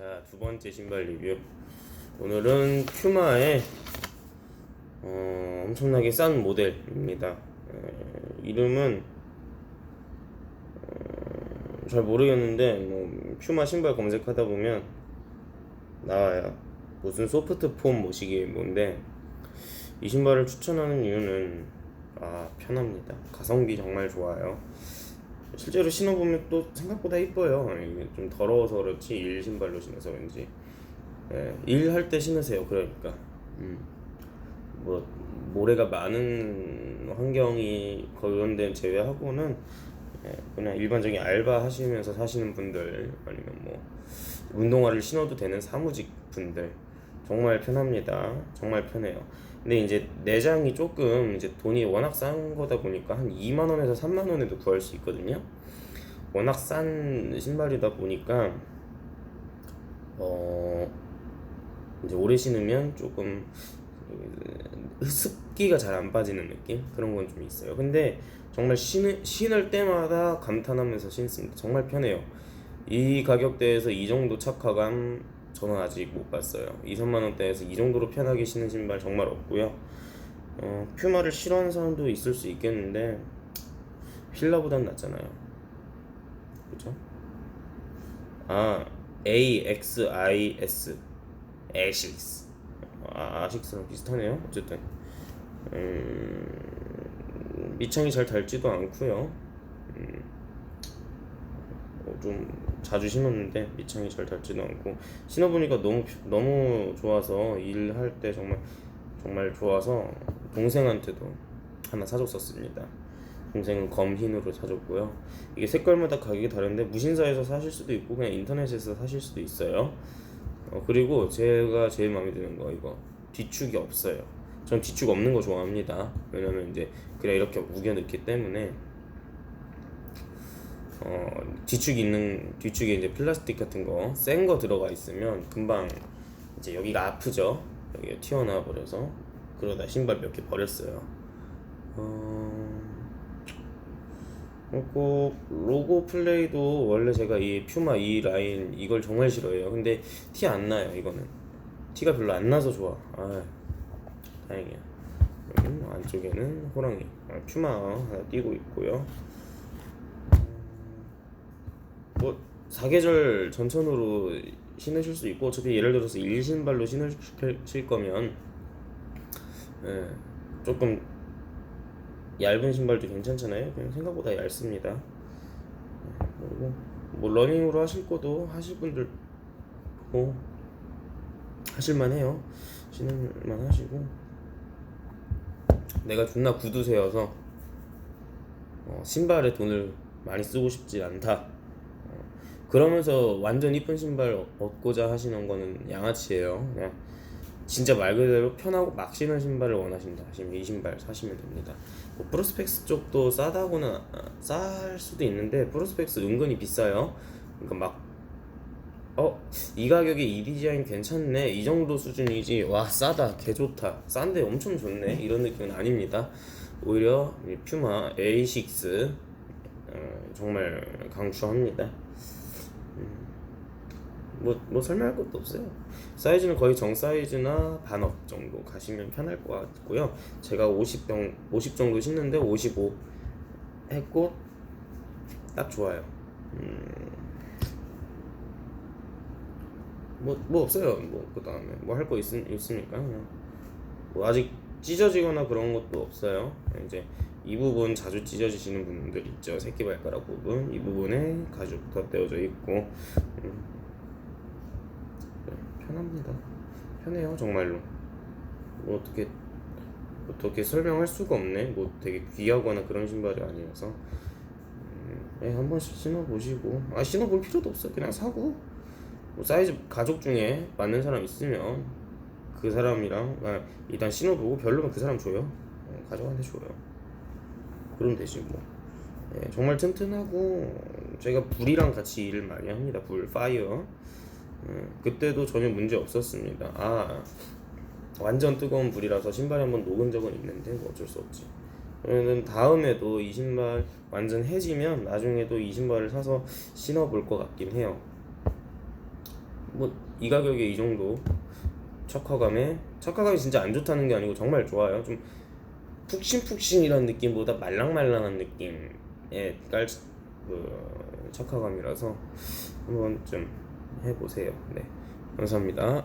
자, 두 번째 신발 리뷰. 오늘은 퓨마의 어, 엄청나게 싼 모델입니다. 에, 이름은 어, 잘 모르겠는데 뭐 퓨마 신발 검색하다 보면 나와요. 무슨 소프트 폼 뭐시기 뭔데 이 신발을 추천하는 이유는 아 편합니다. 가성비 정말 좋아요. 실제로 신어보면 또 생각보다 이뻐요. 좀 더러워서 그렇지 일 신발로 신어서 왠지 예, 일할 때 신으세요. 그러니까 음. 뭐 모래가 많은 환경이 그런 데 제외하고는 예, 그냥 일반적인 알바 하시면서 사시는 분들 아니면 뭐 운동화를 신어도 되는 사무직 분들 정말 편합니다. 정말 편해요. 근데 이제 내장이 조금 이제 돈이 워낙 싼 거다 보니까 한 2만 원에서 3만 원에도 구할 수 있거든요. 워낙 싼 신발이다 보니까 어 이제 오래 신으면 조금 그 습기가 잘 안 빠지는 느낌 그런 건 좀 있어요. 근데 정말 신을, 신을 때마다 감탄하면서 신습니다. 정말 편해요. 이 가격대에서 이 정도 착화감 저는 아직 못 봤어요. 2, 3만 원대에서 이 정도로 편하게 신는 신발 정말 없고요. 어, 퓨마를 싫어하는 사람도 있을 수 있겠는데 필라보단 낫잖아요. 그죠? 아 AXIS 에식스 아, 아식스랑 비슷하네요. 어쨌든 음, 밑창이 잘 닳지도 않고요. 음, 어, 좀 자주 신었는데 밑창이 잘 닳지도 않고 신어보니까 너무 너무 좋아서 일할 때 정말 정말 좋아서 동생한테도 하나 사줬었습니다. 동생은 검흰으로 사줬고요. 이게 색깔마다 가격이 다른데 무신사에서 사실 수도 있고 그냥 인터넷에서 사실 수도 있어요. 어, 그리고 제가 제일 마음에 드는 거 이거 뒤축이 없어요. 전 뒤축 없는 거 좋아합니다. 왜냐면 이제 그냥 이렇게 우겨 넣기 때문에 어, 뒤축이 있는 뒤축에 이제 플라스틱 같은 거 센 거 들어가 있으면 금방 이제 여기가 아프죠. 여기가 튀어나와 버려서 그러다 신발 몇 개 버렸어요. 어... 그리고 로고 플레이도 원래 제가 이 퓨마 이 라인 이걸 정말 싫어해요. 근데 티 안 나요 이거는 티가 별로 안 나서 좋아. 아 다행이야. 안쪽에는 호랑이 아, 퓨마 하나 띄고 있고요. 뭐 사계절 전천으로 신으실 수 있고 어차피 예를 들어서 일 신발로 신으실 거면 예, 조금 얇은 신발도 괜찮잖아요. 그냥 생각보다 얇습니다. 그리고 뭐 러닝으로 하실 것도 하실 분들 뭐 하실만해요. 신을만 하시고 내가 존나 구두쇠여서 어, 신발에 돈을 많이 쓰고 싶지 않다. 어, 그러면서 완전 이쁜 신발 얻고자 하시는 거는 양아치예요. 그냥 진짜 말 그대로 편하고 막 신는 신발을 원하신다 하시면 이 신발 사시면 됩니다. 뭐 프로스펙스 쪽도 싸다고는 아, 쌀 수도 있는데 프로스펙스 은근히 비싸요. 그러니까 막 어, 이 가격에 이 디자인 괜찮네. 이 정도 수준이지. 와, 싸다. 개 좋다. 싼데 엄청 좋네. 이런 느낌은 아닙니다. 오히려 이 퓨마 A6 어, 정말 강추합니다. 음, 뭐, 뭐 설명할 것도 없어요. 사이즈는 거의 정 사이즈나 반업 정도 가시면 편할 것 같고요. 제가 50병, 50 정도 신는데 55 했고 딱 좋아요. 음, 뭐, 뭐 없어요. 뭐, 그 다음에 뭐 할 거 있으니까 뭐 아직 찢어지거나 그런 것도 없어요. 이제 이 부분 자주 찢어지시는 분들 있죠. 새끼발가락 부분 이 부분에 가죽 덧대어져 있고 음, 네, 편합니다. 편해요 정말로. 뭐 어떻게 어떻게 설명할 수가 없네. 뭐 되게 귀하거나 그런 신발이 아니어서 음, 네, 한 번씩 신어보시고 아 신어볼 필요도 없어요. 그냥 사고 뭐 사이즈 가족 중에 맞는 사람 있으면 그 사람이랑 아, 일단 신어보고 별로면 그 사람 줘요. 어, 가족한테 줘요. 그러면 되지 뭐. 예, 정말 튼튼하고 제가 불이랑 같이 일을 많이 합니다. 불, 파이어. 음, 그때도 전혀 문제 없었습니다. 아 완전 뜨거운 불이라서 신발이 한번 녹은 적은 있는데 뭐 어쩔 수 없지. 그러면 다음에도 이 신발 완전 해지면 나중에도 이 신발을 사서 신어볼 것 같긴 해요. 뭐 이 가격에 이 정도 착화감에 착화감이 진짜 안 좋다는 게 아니고 정말 좋아요. 좀 푹신푹신이란 느낌보다 말랑말랑한 느낌의 깔 그, 착화감이라서 한번 좀 해보세요. 네, 감사합니다.